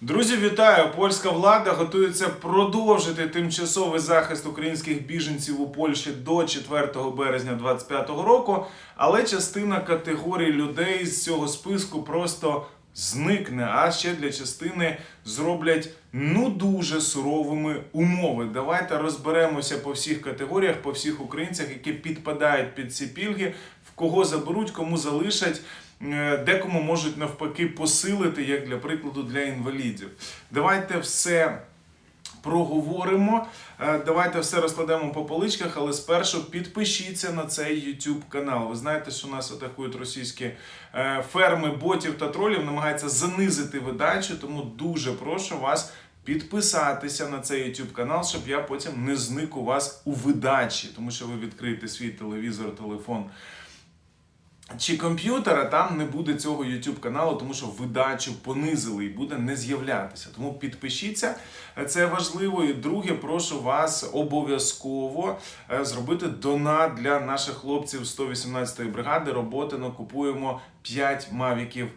Друзі, вітаю! Польська влада готується продовжити тимчасовий захист українських біженців у Польщі до 4 березня 2025 року, але частина категорій людей з цього списку просто зникне. А ще для частини зроблять ну дуже суровими умови. Давайте розберемося по всіх категоріях, по всіх українцях, які підпадають під ці пільги, в кого заберуть, кому залишать. Е, Декому можуть навпаки посилити, як для прикладу, для інвалідів. Давайте все проговоримо. Е, Давайте все розкладемо по поличках, але спершу підпишіться на цей YouTube канал. Ви знаєте, що нас атакують російські е, ферми ботів та тролів, намагаються занизити видачу, тому дуже прошу вас. Підписатися на цей YouTube канал, щоб я потім не зник у вас у видачі, тому що ви відкриєте свій телевізор, телефон чи комп'ютера, там не буде цього YouTube каналу, тому що видачу понизили і буде не з'являтися. Тому підпишіться, це важливо. І друге, прошу вас обов'язково е, зробити донат для наших хлопців 118-ї бригади. Роботино купуємо 5 мавіків.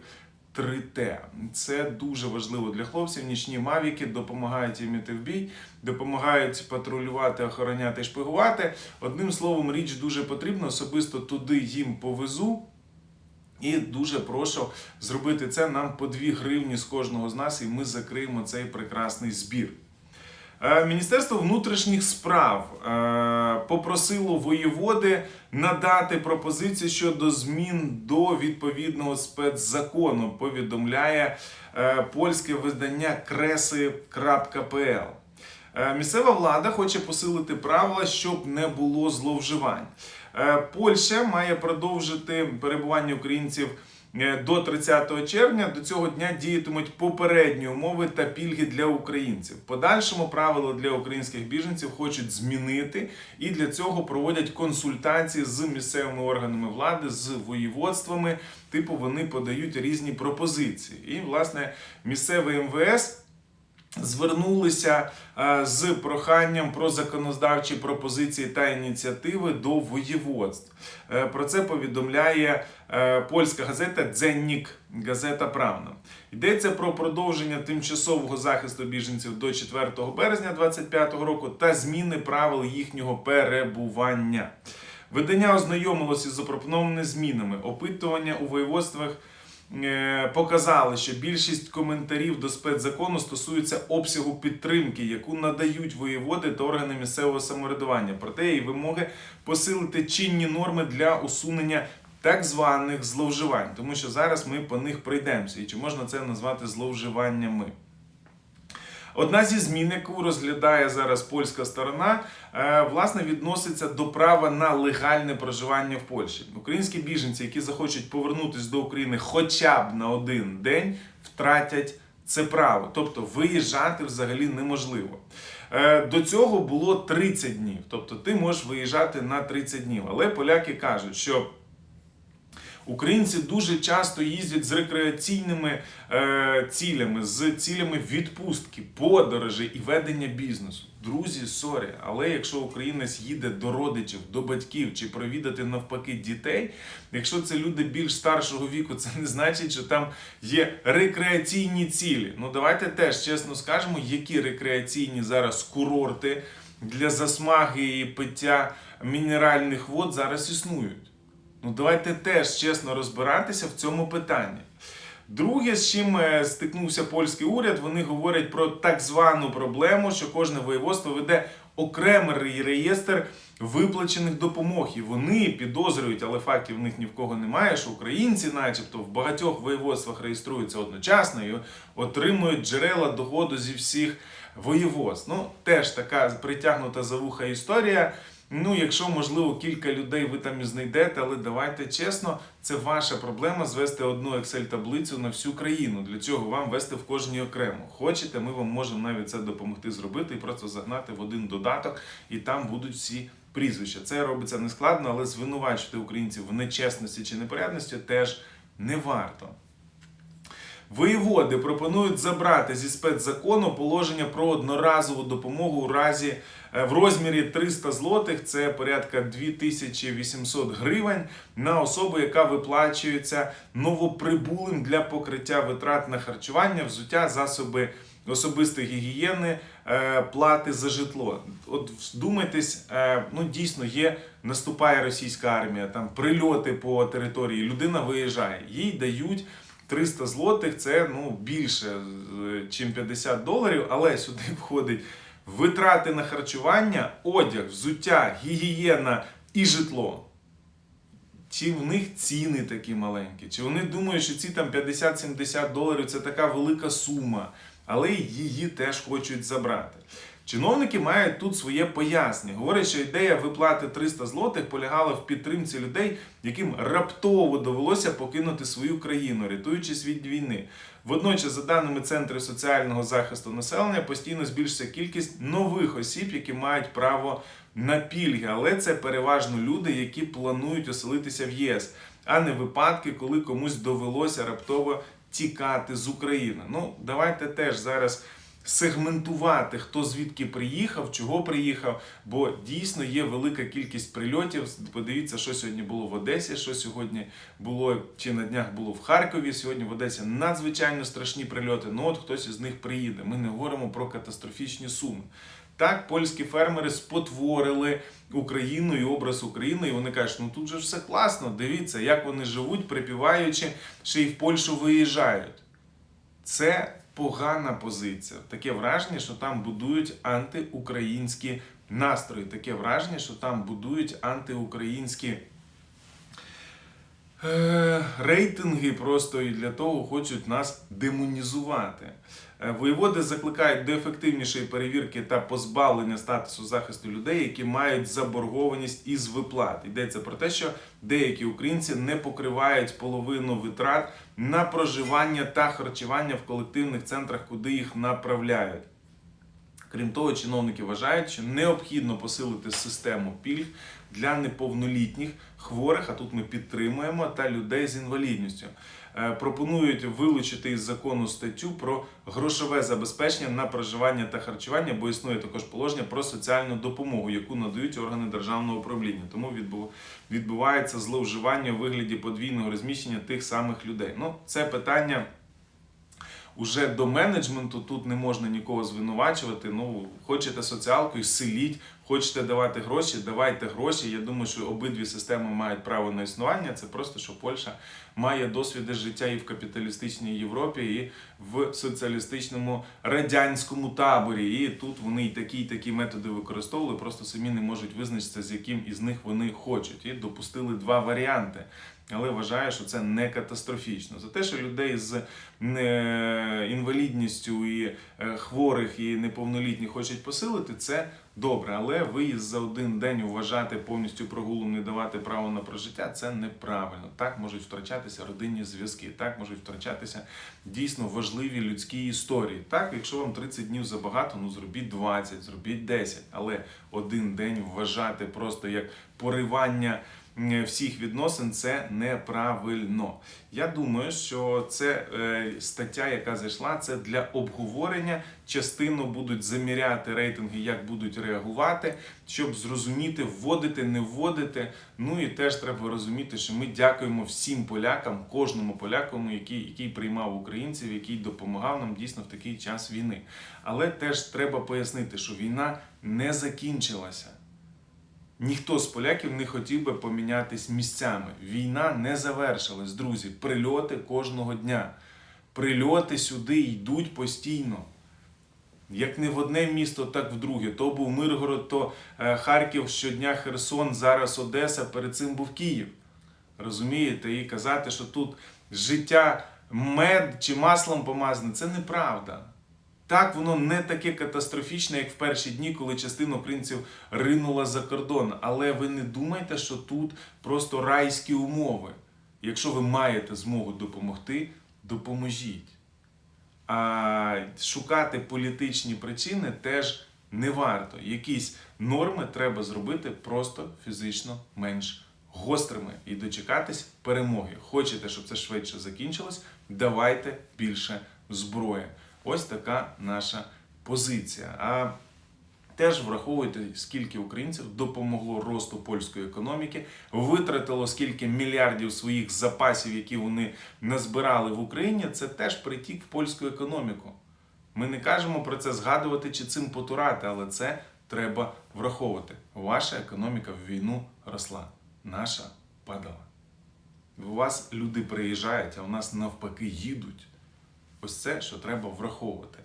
3T. Це дуже важливо для хлопців. Нічні мавіки допомагають їм іти в бій, допомагають патрулювати, охороняти, шпигувати. Одним словом, річ дуже потрібна. Особисто туди їм повезу. І дуже прошу зробити це нам по 2 гривні з кожного з нас, і ми закриємо цей прекрасний збір. Е, Міністерство внутрішніх справ е, попросило воєводи надати пропозиції щодо змін до відповідного спецзакону. Повідомляє е, польське видання креси.пл. Місцева влада хоче посилити правила, щоб не було зловживань. Польща має продовжити перебування українців до 30 червня. До цього дня діятимуть попередні умови та пільги для українців. Подальшому правила для українських біженців хочуть змінити і для цього проводять консультації з місцевими органами влади, з воєводствами. Типу вони подають різні пропозиції. І власне місцевий МВС звернулися е, з проханням про законодавчі пропозиції та ініціативи до воєводств. Е, Про це повідомляє е, польська газета Дзеннік, газета Правна. Йдеться про продовження тимчасового захисту біженців до 4 березня 2025 року та зміни правил їхнього перебування. Видання ознайомилося з запропонованими змінами. Опитування у воєводствах показали, що більшість коментарів до спецзакону стосуються обсягу підтримки, яку надають воєводи та органи місцевого самоврядування. Проте і вимоги посилити чинні норми для усунення так званих зловживань, тому що зараз ми по них пройдемося. І чи можна це назвати зловживаннями? Одна зі змін, яку розглядає зараз польська сторона, е, власне відноситься до права на легальне проживання в Польщі. Українські біженці, які захочуть повернутися до України хоча б на один день, втратять це право. Тобто виїжджати взагалі неможливо. Е, До цього було 30 днів. Тобто ти можеш виїжджати на 30 днів. Але поляки кажуть, що Українці дуже часто їздять з рекреаційними е, цілями, з цілями відпустки, подорожей і ведення бізнесу. Друзі, сорі, але якщо українець їде до родичів, до батьків чи провідати навпаки дітей, якщо це люди більш старшого віку, це не значить, що там є рекреаційні цілі. Ну давайте теж чесно скажемо, які рекреаційні зараз курорти для засмаги і пиття мінеральних вод зараз існують. Ну, давайте теж чесно розбиратися в цьому питанні. Друге, з чим е, стикнувся польський уряд, вони говорять про так звану проблему, що кожне воєводство веде окремий реєстр виплачених допомог. І вони підозрюють, але фактів в них ні в кого немає, що українці, начебто, в багатьох воєводствах реєструються одночасно і отримують джерела доходу зі всіх воєводств. Ну, теж така притягнута за вуха історія. Ну, якщо, можливо, кілька людей ви там і знайдете, але давайте чесно, це ваша проблема звести одну Excel-таблицю на всю країну. Для цього вам вести в кожній окремо. Хочете, ми вам можемо навіть це допомогти зробити і просто загнати в один додаток, і там будуть всі прізвища. Це робиться не складно, але звинувачувати українців в нечесності чи непорядності теж не варто. Воєводи пропонують забрати зі спецзакону положення про одноразову допомогу у разі е, в розмірі 300 злотих, це порядка 2800 гривень на особу, яка виплачується новоприбулим для покриття витрат на харчування, взуття, засоби особистої гігієни, е, плати за житло. От вдумайтесь, е, ну дійсно є, наступає російська армія, там прильоти по території, людина виїжджає, їй дають. 300 злотих це ну більше, ніж 50 доларів, але сюди входить витрати на харчування, одяг, взуття, гігієна і житло. Чи в них ціни такі маленькі, чи вони думають, що ці там 50-70 доларів це така велика сума, але її теж хочуть забрати. Чиновники мають тут своє пояснення. Говорять, що ідея виплати 300 злотих полягала в підтримці людей, яким раптово довелося покинути свою країну, рятуючись від війни. Водночас, за даними Центру соціального захисту населення, постійно збільшується кількість нових осіб, які мають право на пільги, але це переважно люди, які планують оселитися в ЄС, а не випадки, коли комусь довелося раптово тікати з України. Ну, давайте теж зараз сегментувати, хто звідки приїхав, чого приїхав, бо дійсно є велика кількість прильотів. Подивіться, що сьогодні було в Одесі, що сьогодні було чи на днях було в Харкові. Сьогодні в Одесі надзвичайно страшні прильоти. Ну от хтось із них приїде. Ми не говоримо про катастрофічні суми. Так, польські фермери спотворили Україну і образ України, і вони кажуть, ну тут же все класно, дивіться, як вони живуть, припіваючи, ще й в Польщу виїжджають. Це погана позиція. Таке враження, що там будують антиукраїнські настрої. Таке враження, що там будують антиукраїнські рейтинги просто і для того хочуть нас демонізувати. Е, Воєводи закликають до ефективнішої перевірки та позбавлення статусу захисту людей, які мають заборгованість із виплат. Йдеться про те, що деякі українці не покривають половину витрат на проживання та харчування в колективних центрах, куди їх направляють. Крім того, чиновники вважають, що необхідно посилити систему пільг для неповнолітніх хворих, а тут ми підтримуємо, та людей з інвалідністю. Е, Пропонують вилучити із закону статтю про грошове забезпечення на проживання та харчування, бо існує також положення про соціальну допомогу, яку надають органи державного управління. Тому відбу- відбувається зловживання у вигляді подвійного розміщення тих самих людей. Ну, це питання уже до менеджменту тут не можна нікого звинувачувати. Ну, хочете соціалку і селіть, хочете давати гроші, давайте гроші. Я думаю, що обидві системи мають право на існування. Це просто що Польща має досвіди життя і в капіталістичній Європі, і в соціалістичному радянському таборі. І тут вони і такі, і такі методи використовували, просто самі не можуть визначитися, з яким із них вони хочуть. І допустили два варіанти. Але вважаю, що це не катастрофічно. За те, що людей з е, інвалідністю і е, хворих і неповнолітніх хочуть посилити, це добре. Але виїзд за один день вважати повністю прогулом, не давати право на прожиття це неправильно. Так можуть втрачатися родинні зв'язки, так можуть втрачатися дійсно важливі людські історії. Так, якщо вам 30 днів забагато, ну зробіть 20, зробіть 10, але один день вважати просто як поривання всіх відносин це неправильно. Я думаю, що це е, стаття, яка зайшла, це для обговорення. Частину будуть заміряти рейтинги, як будуть реагувати, щоб зрозуміти, вводити, не вводити. Ну і теж треба розуміти, що ми дякуємо всім полякам, кожному поляку, який, який приймав українців, який допомагав нам дійсно в такий час війни. Але теж треба пояснити, що війна не закінчилася. Ніхто з поляків не хотів би помінятись місцями. Війна не завершилась, друзі. Прильоти кожного дня. Прильоти сюди йдуть постійно. Як не в одне місто, так в друге. То був Миргород, то е, Харків, щодня Херсон, зараз Одеса, перед цим був Київ. Розумієте? І казати, що тут життя мед чи маслом помазане, це неправда. Так, воно не таке катастрофічне, як в перші дні, коли частина українців ринула за кордон. Але ви не думайте, що тут просто райські умови. Якщо ви маєте змогу допомогти, допоможіть. А шукати політичні причини теж не варто. Якісь норми треба зробити просто фізично менш гострими і дочекатись перемоги. Хочете, щоб це швидше закінчилось? Давайте більше зброї. Ось така наша позиція. А Теж враховуйте, скільки українців допомогло росту польської економіки, витратило скільки мільярдів своїх запасів, які вони назбирали в Україні. Це теж притік в польську економіку. Ми не кажемо про це згадувати чи цим потурати, але це треба враховувати. Ваша економіка в війну росла, наша падала. У вас люди приїжджають, а у нас навпаки їдуть. Ось це, що треба враховувати.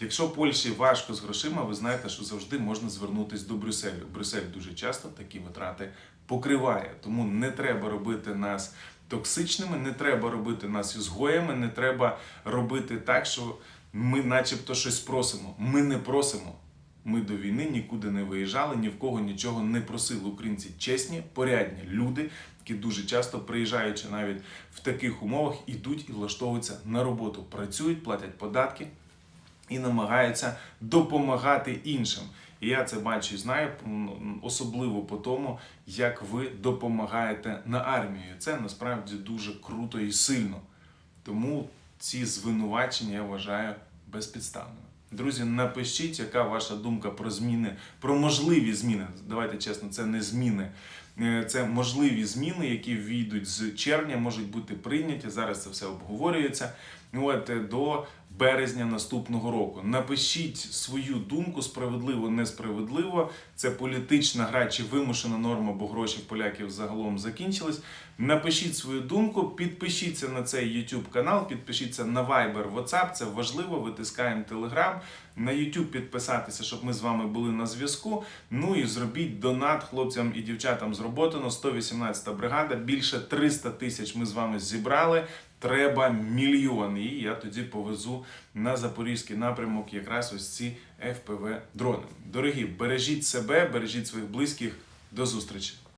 Якщо Польщі важко з грошима, ви знаєте, що завжди можна звернутися до Брюсселю. Брюссель дуже часто такі витрати покриває. Тому не треба робити нас токсичними, не треба робити нас ізгоями, не треба робити так, що ми начебто щось просимо. Ми не просимо. Ми до війни нікуди не виїжджали, ні в кого нічого не просили. Українці чесні, порядні люди, які дуже часто приїжджаючи навіть в таких умовах, ідуть і влаштовуються на роботу, працюють, платять податки і намагаються допомагати іншим. І я це бачу і знаю особливо по тому, як ви допомагаєте на армію. Це насправді дуже круто і сильно. Тому ці звинувачення я вважаю безпідставними. Друзі, напишіть, яка ваша думка про зміни, про можливі зміни. Давайте чесно, це не зміни. Е, Це можливі зміни, які війдуть з червня, можуть бути прийняті. Зараз це все обговорюється. От е, до березня наступного року. Напишіть свою думку справедливо, несправедливо. Це політична гра чи вимушена норма, бо гроші поляків загалом закінчились. Напишіть свою думку, підпишіться на цей YouTube канал, підпишіться на Viber, WhatsApp. Це важливо. Витискаємо Telegram. На YouTube підписатися, щоб ми з вами були на зв'язку. Ну і зробіть донат хлопцям і дівчатам зроботано. 118-та бригада. Більше 300 тисяч ми з вами зібрали. Треба мільйон. І я тоді повезу на запорізький напрямок якраз ось ці FPV дрони. Дорогі, бережіть себе, бережіть своїх близьких. До зустрічі!